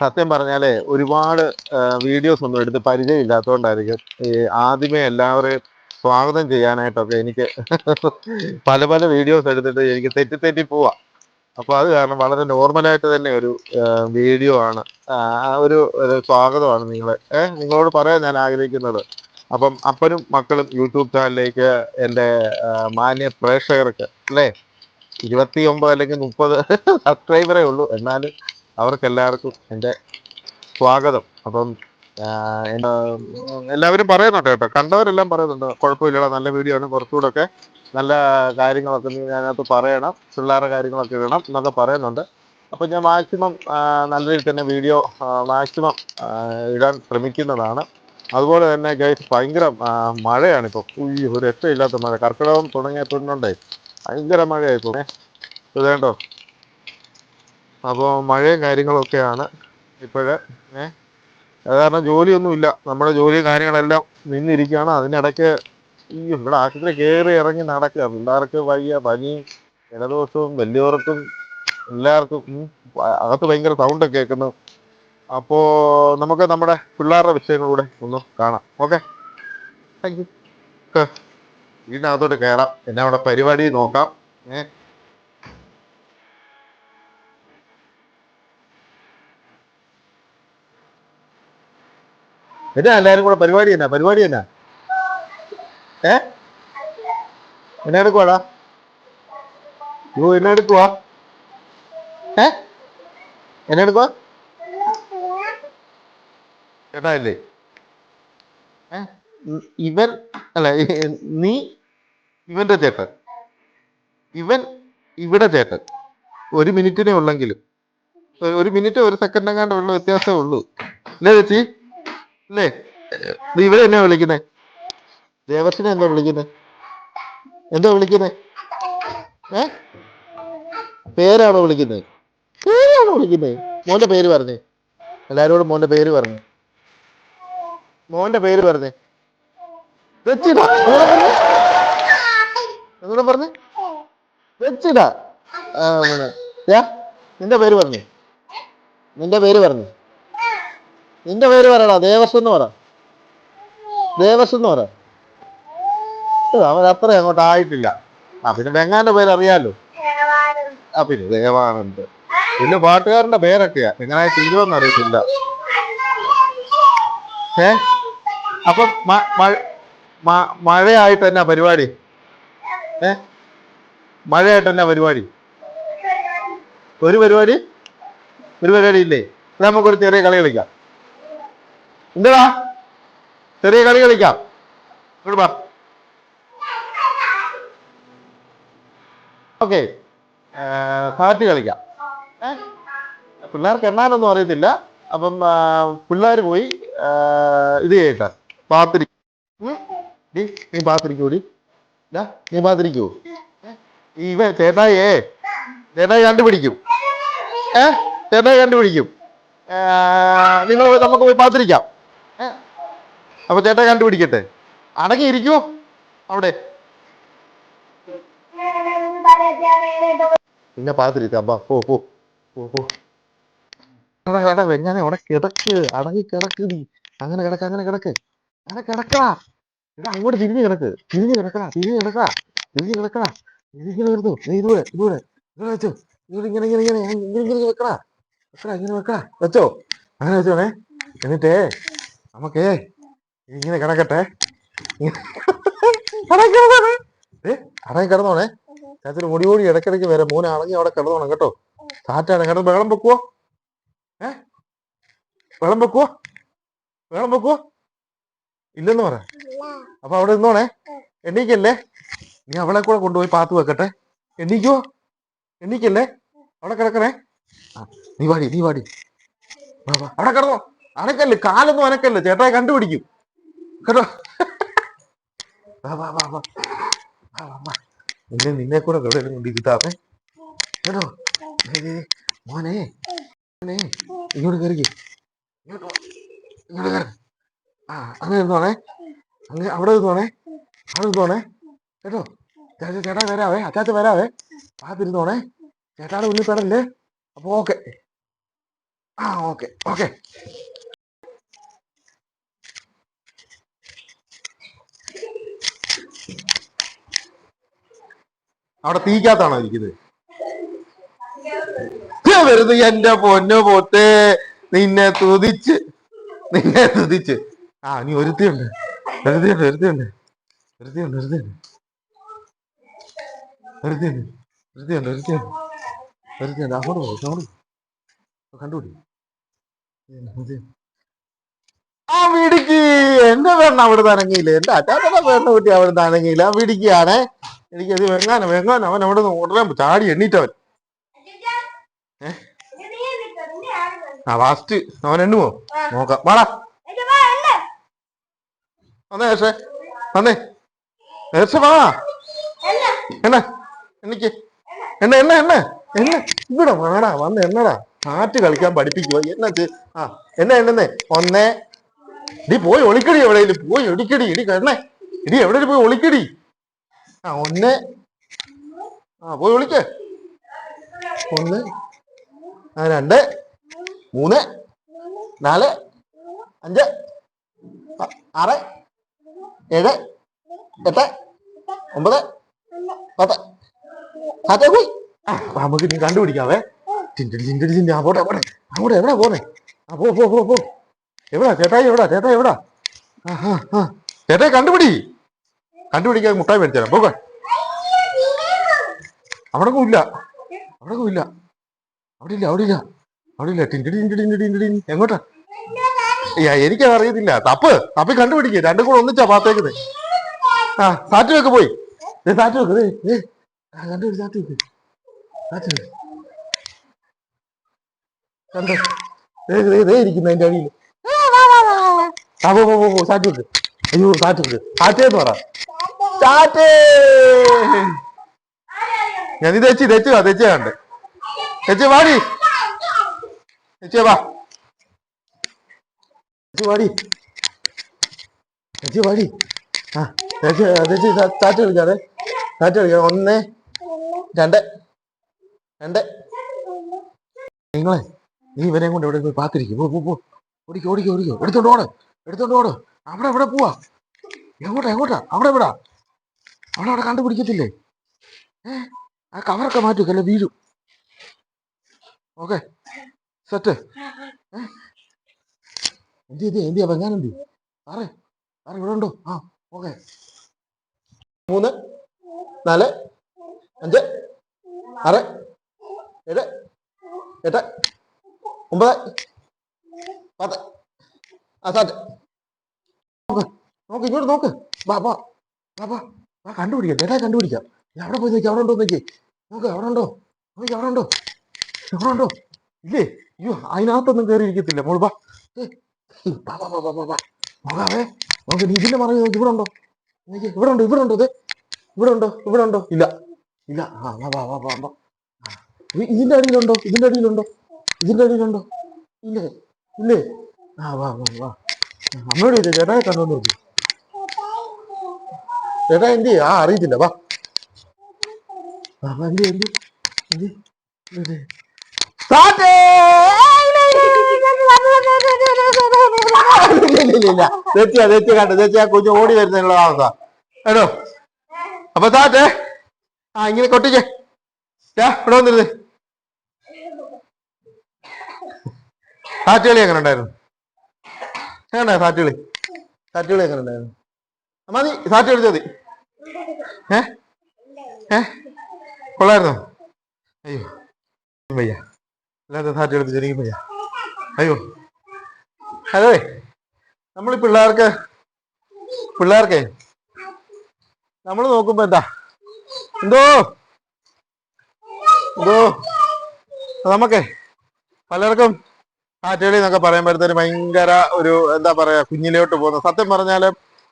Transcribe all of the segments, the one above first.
സത്യം പറഞ്ഞാലേ ഒരുപാട് വീഡിയോസ് ഒന്നും എടുത്ത് പരിചയമില്ലാത്തതുകൊണ്ടായിരിക്കും ഈ ആദ്യമേ എല്ലാവരെയും സ്വാഗതം ചെയ്യാനായിട്ടൊക്കെ എനിക്ക് പല പല വീഡിയോസ് എടുത്തിട്ട് എനിക്ക് തെറ്റി തെറ്റി പോവാ. അപ്പോൾ അത് കാരണം വളരെ നോർമലായിട്ട് തന്നെ ഒരു വീഡിയോ ആണ് ഒരു സ്വാഗതമാണ് നിങ്ങളെ. ഏഹ് നിങ്ങളോട് പറയാൻ ഞാൻ ആഗ്രഹിക്കുന്നത്. അപ്പം അപ്പനും മക്കളും യൂട്യൂബ് ചാനലിലേക്ക് എന്റെ മാന്യ പ്രേക്ഷകർക്ക് അല്ലേ? ഇരുപത്തി ഒമ്പത് അല്ലെങ്കിൽ മുപ്പത് സബ്സ്ക്രൈബറേ ഉള്ളൂ. എന്നാലും അവർക്കെല്ലാവർക്കും എന്റെ സ്വാഗതം. അപ്പം എല്ലാവരും പറയുന്നുണ്ട് കേട്ടോ. കണ്ടവരെല്ലാം പറയുന്നുണ്ട് കുഴപ്പമില്ലടാ നല്ല വീഡിയോ ആണ് കുറച്ചുകൂടെ ഒക്കെ നല്ല കാര്യങ്ങളൊക്കെ നീ അതിനകത്ത് പറയണം പിള്ളേരുടെ കാര്യങ്ങളൊക്കെ ഇടണം എന്നൊക്കെ പറയുന്നുണ്ട്. അപ്പം ഞാൻ മാക്സിമം നല്ല രീതിയിൽ തന്നെ വീഡിയോ മാക്സിമം ഇടാൻ ശ്രമിക്കുന്നതാണ്. അതുപോലെ തന്നെ ഗൈസ് ഭയങ്കര മഴയാണിപ്പോൾ ഈ ഒരു രക്ഷയില്ലാത്ത മഴ. കർക്കിടകം തുടങ്ങിയപ്പോഴുണ്ടേ ഭയങ്കര മഴയായിപ്പോൾ ഇത് വേണ്ടോ അപ്പോൾ മഴയും കാര്യങ്ങളൊക്കെയാണ് ഇപ്പോഴ്. ഏ? അത് കാരണം ജോലിയൊന്നുമില്ല. നമ്മുടെ ജോലിയും കാര്യങ്ങളെല്ലാം നിന്നിരിക്കുകയാണ്. അതിനിടയ്ക്ക് ഈ ഇവിടെ ആശുപത്രി കയറി ഇറങ്ങി നടക്കുക. പിള്ളേർക്ക് വയ്യ പനിയും ജലദോഷവും വലിയവർക്കും എല്ലാവർക്കും അകത്ത് ഭയങ്കര സൗണ്ട് കേൾക്കുന്നു. അപ്പോൾ നമുക്ക് നമ്മുടെ പിള്ളേരുടെ വിഷയങ്ങളൂടെ ഒന്ന് കാണാം. ഓക്കെ? താങ്ക് യു വീടിനകത്തോട്ട് കയറാം എന്നെ അവിടെ പരിപാടി നോക്കാം. ഏ? എന്നാ എല്ലാരും കൂടെ പരിപാടി എന്നാ? പരിപാടി എന്നാ? ഏ? എന്നാ എടുക്കുവാടാ. യോ എന്നാ എടുക്കുവാ. ഏ? എന്നാ എടുക്കുവാ? ചേട്ടാ ഇല്ലേ ഇവൻ അല്ല നീ ഇവന്റെ ചേട്ടൻ. ഇവൻ ഇവിടെ ചേട്ടൻ. ഒരു മിനിറ്റിനെ ഉള്ളെങ്കിലും. ഒരു- മിനിറ്റ് ഒരു സെക്കൻഡ് എങ്ങാണ്ട് ഉള്ള വ്യത്യാസമേ ഉള്ളൂ. അല്ലേ ചേച്ചി? അല്ലേ നീ ഇവിടെ എന്നാ വിളിക്കുന്നേ? ദേവത്തിനെ എന്താ വിളിക്കുന്നേ? എന്താ വിളിക്കുന്നേ? ഏ? പേരാണോ വിളിക്കുന്നത് പേരാണോ വിളിക്കുന്നത് മോന്റെ പേര് പറഞ്ഞേ. എല്ലാരോടും മോന്റെ പേര് പറഞ്ഞു. മോന്റെ പേര് പറഞ്ഞേ. വെച്ചിടാ. പറഞ്ഞു. പറഞ്ഞേ? വെച്ചിടാ. നിന്റെ പേര് പറഞ്ഞു. നിന്റെ പേര് പറഞ്ഞു. നിന്റെ പേര് പറയടാ ദേവസ് എന്ന് പറ. ദേവസ് എന്ന് പറ. അവൻ അത്ര അങ്ങോട്ട് ആയിട്ടില്ല. ആ പിന്നെ വെങ്ങാന്റെ പേര് അറിയാലോ? ആ പിന്നെ ദേവാനന്ദ്. പിന്നെ പാട്ടുകാരന്റെ പേരൊക്കെയാ. എങ്ങനെ തീരുവെന്ന് അറിയത്തില്ല. ഏ? അപ്പം മഴയായിട്ട് എന്നാ പരിപാടി? ഏ? മഴയായിട്ട് എന്നാ പരിപാടി? ഒരു പരിപാടി? ഒരു പരിപാടി ഇല്ലേ? നമുക്കൊരു ചെറിയ കളി കളിക്കാം. എന്താ ചെറിയ കളി കളിക്കാം. ഇങ്ങോട്ട് ഓക്കെ. കാറ്റ് കളിക്കാം? പിള്ളേർക്ക് എണ്ണാനൊന്നും അറിയത്തില്ല. അപ്പം പിള്ളേർ പോയി ഇത് ചെയ്യട്ടെ. പാത്തിരി. നീ പാത്തിരിക്കൂടി നീ പാത്തിരിക്കൂ. ഇവ ചേട്ടായിയേ ചേട്ടായി കണ്ടുപിടിക്കും. ഏ? ചേട്ടായി കണ്ടുപിടിക്കും. നിങ്ങൾ നമുക്ക് പോയി പാത്തിരിക്കാം. അപ്പൊ ചേട്ടാ കണ്ടുപിടിക്കട്ടെ? അടങ്ങി ഇരിക്കുവോ? അവിടെ. പിന്നെ പാത്തിരിക്കാം ഓ ഓ വെഞ്ഞാനെ അവിടെ കിടക്ക്. അടങ്ങി കിടക്ക് നീ. അങ്ങനെ കിടക്ക് അങ്ങനെ കിടക്ക്. അങ്ങനെ കിടക്കടാ. എടാ അങ്ങോട്ട് തിരിഞ്ഞു കിടക്ക്. തിരിഞ്ഞു കിടക്കടാ തിരിഞ്ഞു കിടക്കടാ. തിരിഞ്ഞു കിടക്കടാ. ഇതിങ്ങനെ വരുന്നു. നീ ഇതൂടെ ഇതൂടെ വെച്ചോ. ഇവിടെ ഇങ്ങനെ ഇങ്ങനെ ഇങ്ങനെ ഇങ്ങനെ ഇങ്ങനെ വെക്കടാ. വെക്കടാ ഇങ്ങനെ വെക്കടാ. വെച്ചോ. അങ്ങനെ വെച്ചോണേ. എന്നിട്ടേ നമുക്കേ ഇങ്ങനെ കിടക്കട്ടെ. ഏ അടങ്ങി കിടന്നോണേ. ചാച്ചൊരു ഓടി ഓടി ഇടയ്ക്കിടയ്ക്ക് വരെ. മോനെ അടങ്ങി അവിടെ കിടന്നോണം കേട്ടോ. താറ്റാണ് കിടന്ന് വെള്ളം വെക്കുവോ? ഏ? വെള്ളം വെക്കുവോ? വെള്ളം വെക്കുവോ? ഇല്ലെന്ന് പറ. അപ്പൊ അവിടെ ഇന്നോണേ എണ്ണീക്കല്ലേ നീ അവളെ കൂടെ കൊണ്ടുപോയി പാത്ത് വെക്കട്ടെ. എണ്ണീക്കോ എണ്ണീക്കല്ലേ അവിടെ കിടക്കണേ. നീ വാടി നീ വാടി. അവിടെ കിടന്നോ. അനക്കല്ലേ കാലൊന്നും അനക്കല്ല്. ചേട്ടായി കണ്ടുപിടിക്കും. കേട്ടോ. നിന്നെ നിന്നെ കൂടെ എവിടെയെങ്കിലും കൊണ്ട് ഇരുത്താമേ. കേട്ടോ. മോനെ മോനെ. ഇങ്ങോട്ട് കയറി ഇങ്ങോട്ട് കയറി ആ അങ്ങനെ ഇരുന്നോണേ അങ്ങനെ അവിടെ ഇരുന്നോണേ അവിടെ ഇരുന്നോണേ കേട്ടോ? ചേട്ടാ ചേട്ടാ വരാവേ. അച്ചാച്ച വരാവേ. കാത്തിരുന്നോണേ ചേട്ടാടെ ഉള്ളിൽ പെടല്ലേ? അപ്പൊ ഓക്കെ. ആ ഓക്കെ. ഓക്കെ. അവിടെ തീക്കാത്താണോ ഇരിക്കുന്നത്? വെറുതെ എന്റെ പൊന്നു പോത്തേ നിന്നെ തുതിച്ച് നിന്നെ തുതിച്ച്. ആ നീ ഒരുത്തിയുണ്ട്. ഒരുത്തിയുണ്ട് ഒരുത്തിയുണ്ട് ഒരുത്തിയുണ്ട് ഒരുത്തിയുണ്ട് ഒരുത്തിയുണ്ട് ഒരുത്തിയുണ്ട് ഒരുത്തിയുണ്ട് ഒരുത്തിയുണ്ട് അങ്ങോട്ട് പോകും അങ്ങോട്ട്. കണ്ടുപിടി. ആ വിടിക്ക് എന്റെ പേരണ അവിടെ അനങ്ങിയില്ല? എന്റെ അറ്റാത്ത പെണ്ണ കുട്ടി അവിടെ തനങ്ങിയില്ല ആ വിടിക്കാണേ അത് വെങ്ങാന വെങ്ങാന. അവൻ അവിടെ നിന്ന് ഉടനെ ചാടി എണ്ണീറ്റവൻ. ആ ഫാസ്റ്റ് അവൻ എണ്ണുമോ നോക്കാം. വാടാ. വന്നേ ഏഷേ വന്നേ. ഏഷ വാ. എണ്ണ എനിക്ക് എണ്ണ എണ്ണ എണ്ണ. എണ്ണ. ഇവിടെ വാടാ വന്ന് എണ്ണടാ. കാറ്റ് കളിക്കാൻ പഠിപ്പിക്കുക എന്നാ ആ എന്നാ എണ്ണന്നേ ഒന്നേ ഇടി പോയി ഒളിക്കടി എവിടെയെങ്കിലും. പോയി ഒളിക്കടി. ഇടി കണ്ണേ ഇടി എവിടെ പോയി ഒളിക്കടി. ആ ഒന്ന്. ആ പോയി വിളിക്ക്. ഒന്ന്. ആ രണ്ട്. മൂന്ന്. നാല്. അഞ്ച്. ആറ്. ഏഴ്. എട്ട്. ഒമ്പത്. പത്ത്. അതെ പോയി. ആ നമുക്ക് നീ കണ്ടുപിടിക്കാവേ. ചിന്തടി ചിന്തടി ചിന്തി പോട്ടെ പോട്ടെ. അങ്ങോട്ട് എവിടെ പോന്നെ? ആ പോ പോ പോ. എവിടാ? ചേട്ടായി എവിടാ? ചേട്ടായി എവിടാ? ആ ആ ആ. ചേട്ടായി കണ്ടുപിടി. കണ്ടുപിടിക്കാൻ മുട്ടായി മേടിച്ചാൽ പോകാൻ അവിടെ ഇല്ല അവിടെ ഇല്ല അവിടെ ഇല്ല അവിടെ ഇല്ല അവിടെ ഇല്ല ടിൻഡി ടിൻഡി ടിൻഡി ടിൻഡി ടിൻഡി. എങ്ങോട്ടാ? യ്യ, എനിക്കത് അറിയത്തില്ല തപ്പ്. തപ്പി കണ്ടുപിടിക്കുക രണ്ടും കൂടെ ഒന്നിച്ചാ പാത്തേക്കുന്നത്. ആ സാറ്റ് വെക്ക് പോയി. സാറ്റ് വെക്ക്. ആ, കണ്ടുപിടി സാറ്റ് വെക്ക്. സാറ്റ് വെക്ക്. കണ്ടോ? ഇരിക്കുന്നു അതിന്റെ അടിയിൽ. ആ പോ, പോ. സാറ്റ് വെക്ക്. അയ്യോ സാറ്റ് വെക്ക്. സാറ്റേന്ന് പറ. സാറ്റേ ഞാൻ ഇത് തെച്ചി തെച്ചു തെച്ചു കണ്ട് വാടി. തെച്ചു വാ. വാടി. തെച്ചു വാടി. ആ തെച്ചു തെച്ചു സ്റ്റാർട്ട് കളിക്കാതെ സ്റ്റാർട്ട് കളിക്കാം ഒന്ന് രണ്ട് രണ്ട്. നിങ്ങളെ നീ ഇവനെ കൊണ്ട് ഇവിടെ പോയി പാത്തിരിക്കും പോ പോ. ഓടിക്കോ ഓടിക്കോ ഓടിക്കോ. എടുത്തോണ്ട് ഓട്. എടുത്തോണ്ട് ഓട്. അവിടെ എവിടെ പോവാ. എങ്ങോട്ടാ എങ്ങോട്ടാ? അവിടെ എവിടാ? അവിടെ അവിടെ കണ്ടുപിടിക്കത്തില്ലേ? ഏ ആ കവറൊക്കെ മാറ്റി വെക്കല്ലേ വീഴും. Okay set. എന്ത് ചെയ്ത്? എന്ത് എന്തി സാറേ സാറേ ഇവിടെ ഉണ്ടോ? ആ ഓക്കെ. മൂന്ന് നാല് അഞ്ച് ആറ് ഏഴ് എട്ട് ഒമ്പത് പത്ത്. ആ സാറ്റ്. നോക്ക് ഇങ്ങോട്ട് നോക്ക്. വാ വാ. വാ കണ്ടുപിടിക്കാം. ചേട്ടാ കണ്ടുപിടിക്കാം. ഞാൻ അവിടെ പോയി നോക്കി. അവിടെ ഉണ്ടോ നോക്കി? നോക്ക് അവിടെ ഉണ്ടോ? നോക്കി അവിടെ ഉണ്ടോ? അവിടെ ഉണ്ടോ? ഇല്ലേ? അയ്യോ അതിനകത്തൊന്നും കയറി ഇരിക്കത്തില്ല മോൾ വാ. നമുക്ക് ഈ, വാ വാ വാ വാ. വാ വാ നോക്കാവേ നോക്ക്. ഇവിടെ ഉണ്ടോ? നോക്കി. ഇവിടെ ഉണ്ടോ? ഇവിടെ ഉണ്ടോ അതെ ഇവിടെ ഉണ്ടോ? ഇവിടെ ഉണ്ടോ? ഇല്ല. ഇല്ല. ആ വാ വാ വാ വാ ആ, ഇതിന്റെ അടിയിലുണ്ടോ? ഇതിന്റെ അടിയിലുണ്ടോ? ഇതിന്റെ അടിയിലുണ്ടോ? ഇല്ലേ? ഇല്ലേ? ആ വാ വാ വാ. ആ, അമ്മയോട് ചേട്ടാ ചേട്ടായി കണ്ടോ നോക്കി ചേട്ടാ എന്ത് ആ അറിയത്തില്ല. വാ. എന്തി എന്ത് എന്ത്. തെറ്റിയാ തെറ്റി കണ്ട തെറ്റിയാ കുഞ്ഞു ഓടി വരുന്നതിനുള്ള അവസ്ഥ. കേട്ടോ അപ്പൊ താറ്റേ ആ ഇങ്ങനെ കൊട്ടിക്കേ. ഇവിടെ വന്നിരുന്നേ. സാറ്റുകളി എങ്ങനെ ഉണ്ടായിരുന്നു? എങ്ങനെ സാറ്റുകളി? സാറ്റുകളി എങ്ങനെ ഉണ്ടായിരുന്നു? മതി. സാറ്റ് കളിച്ചാൽ മതി. കൊള്ളായിരുന്നോ? അയ്യോ വയ്യ. അല്ലാതെ സാറ്റ് എടുത്ത് ചെറിയ വയ്യ. അയ്യോ. അതെ നമ്മൾ പിള്ളേർക്ക് പിള്ളേർക്ക് നമ്മൾ നോക്കുമ്പോ എന്താ? എന്തോ? എന്തോ? നമുക്കേ പലർക്കും ആറ്റുകളി എന്നൊക്കെ പറയുമ്പോഴത്തേന് ഭയങ്കര ഒരു എന്താ പറയാ കുഞ്ഞിലോട്ട് പോകുന്ന. സത്യം പറഞ്ഞാൽ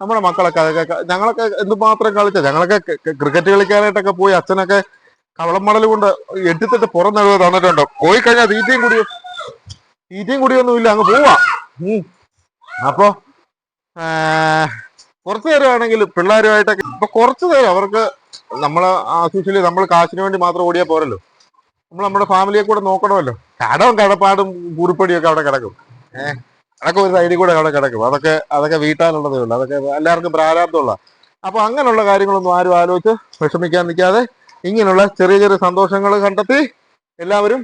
നമ്മുടെ മക്കളൊക്കെ അതൊക്കെ ഞങ്ങളൊക്കെ എന്തുമാത്രം കളിച്ച ഞങ്ങളൊക്കെ ക്രിക്കറ്റ് കളിക്കാനായിട്ടൊക്കെ പോയി അച്ഛനൊക്കെ കവളം മടൽ കൊണ്ട് എട്ടിത്തിട്ട് പുറം നടുവ് തന്നിട്ടുണ്ടോ. പോയി കഴിഞ്ഞാൽ തീറ്റയും കുടിയും തീറ്റയും കുടിയൊന്നും ഇല്ല അങ്ങ് പോവാ. അപ്പോ കുറച്ചു നേരമാണെങ്കിൽ പിള്ളേരുമായിട്ടൊക്കെ ഇപ്പൊ കുറച്ചു നേരം അവർക്ക് നമ്മൾ ആസൂഷ്യലി നമ്മൾ കാശിന് വേണ്ടി മാത്രം ഓടിയാൽ പോരല്ലോ. നമ്മൾ നമ്മുടെ ഫാമിലിയെ കൂടെ നോക്കണമല്ലോ. കടവും കടപ്പാടും കുറിപ്പടിയൊക്കെ അവിടെ കിടക്കും. ഏഹ് അതൊക്കെ ഒരു സൈഡിൽ കൂടെ അവിടെ കിടക്കും. അതൊക്കെ അതൊക്കെ വീട്ടാനുള്ളതേ ഉള്ളൂ. അതൊക്കെ എല്ലാവർക്കും പ്രാരാബ്ദമുള്ള. അപ്പൊ അങ്ങനെയുള്ള കാര്യങ്ങളൊന്നും ആരും ആലോചിച്ച് വിഷമിക്കാൻ നിൽക്കാതെ ഇങ്ങനെയുള്ള ചെറിയ ചെറിയ സന്തോഷങ്ങൾ കണ്ടെത്തി എല്ലാവരും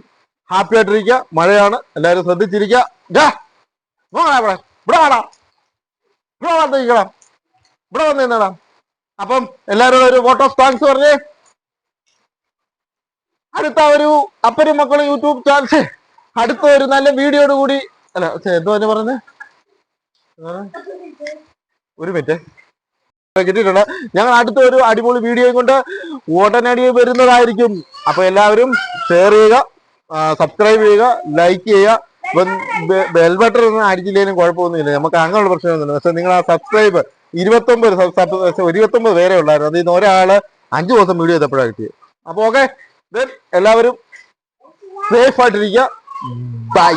ഹാപ്പി ആയിട്ടിരിക്കുക. മഴയാണ്. എല്ലാവരും ശ്രദ്ധിച്ചിരിക്കുക. അപ്പം എല്ലാവരും ഒരു വോട്ട് ഓഫ് താങ്ക്സ് പറഞ്ഞേ അടുത്ത ഒരു അപ്പനും മക്കളും യൂട്യൂബ് ചാനൽ അടുത്ത ഒരു നല്ല വീഡിയോയോട് കൂടി അല്ല എന്തോ അതിന് പറഞ്ഞേ? ഒരു മിനിറ്റ് കിട്ടിയിട്ടുണ്ട് ഞങ്ങൾ അടുത്ത ഒരു അടിപൊളി വീഡിയോയും കൊണ്ട് ഉടനടി വരുന്നതായിരിക്കും. അപ്പൊ എല്ലാവരും ഷെയർ ചെയ്യുക സബ്സ്ക്രൈബ് ചെയ്യുക ലൈക്ക് ചെയ്യുക. ബെൽ ബട്ടൺ ഒന്നും അടിച്ചില്ലെങ്കിലും കുഴപ്പമൊന്നുമില്ല. നമുക്ക് അങ്ങനെയുള്ള പ്രശ്നമൊന്നുമില്ല. പക്ഷെ നിങ്ങൾ ആ സബ്സ്ക്രൈബ് ഇരുപത്തൊമ്പത് ഇരുപത്തൊമ്പത് പേരെ ഉള്ളായിരുന്നു. അതിൽ നിന്ന് ഒരാൾ അഞ്ചു ദിവസം വീഡിയോ എത്തപ്പോഴാണ് കിട്ടിയത്. അപ്പൊ ഓക്കെ എല്ലാവരും സേഫ് ആയിട്ടിരിക്കുക. ബൈ